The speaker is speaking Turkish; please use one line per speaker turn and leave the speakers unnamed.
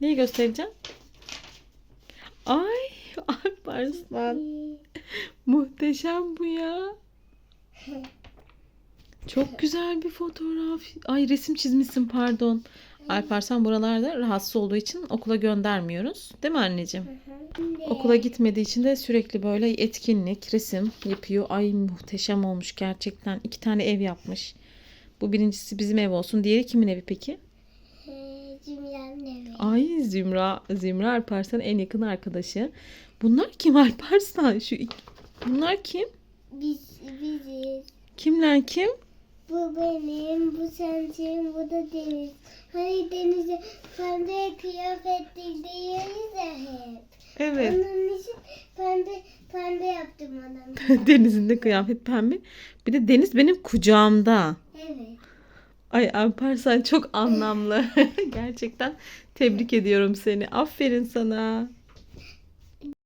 Neyi göstereceğim? Ay Alparslan. Muhteşem bu ya. Çok güzel bir fotoğraf. Ay resim çizmişsin pardon. Alparslan buralarda rahatsız olduğu için okula göndermiyoruz. Değil mi anneciğim? Okula gitmediği için de sürekli böyle etkinlik, resim yapıyor. Ay muhteşem olmuş gerçekten. İki tane ev yapmış. Bu birincisi bizim ev olsun. Diğeri kimin evi peki?
Evi.
Ay Zümra, Zümra Alparslan en yakın arkadaşı. Bunlar kim Alparslan? Şu iki- bunlar kim?
Biz, biziz.
Kimler kim?
Bu benim, bu sensin, bu da Deniz. Hani Deniz'e pembe kıyafet giyiyoruz ya hep.
Evet.
Onun için pembe, pembe yaptım ona.
Deniz'in de kıyafet pembe. Bir de Deniz benim kucağımda.
evet.
Ay Alparslan çok anlamlı. Gerçekten tebrik ediyorum seni. Aferin sana.